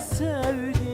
sevdim.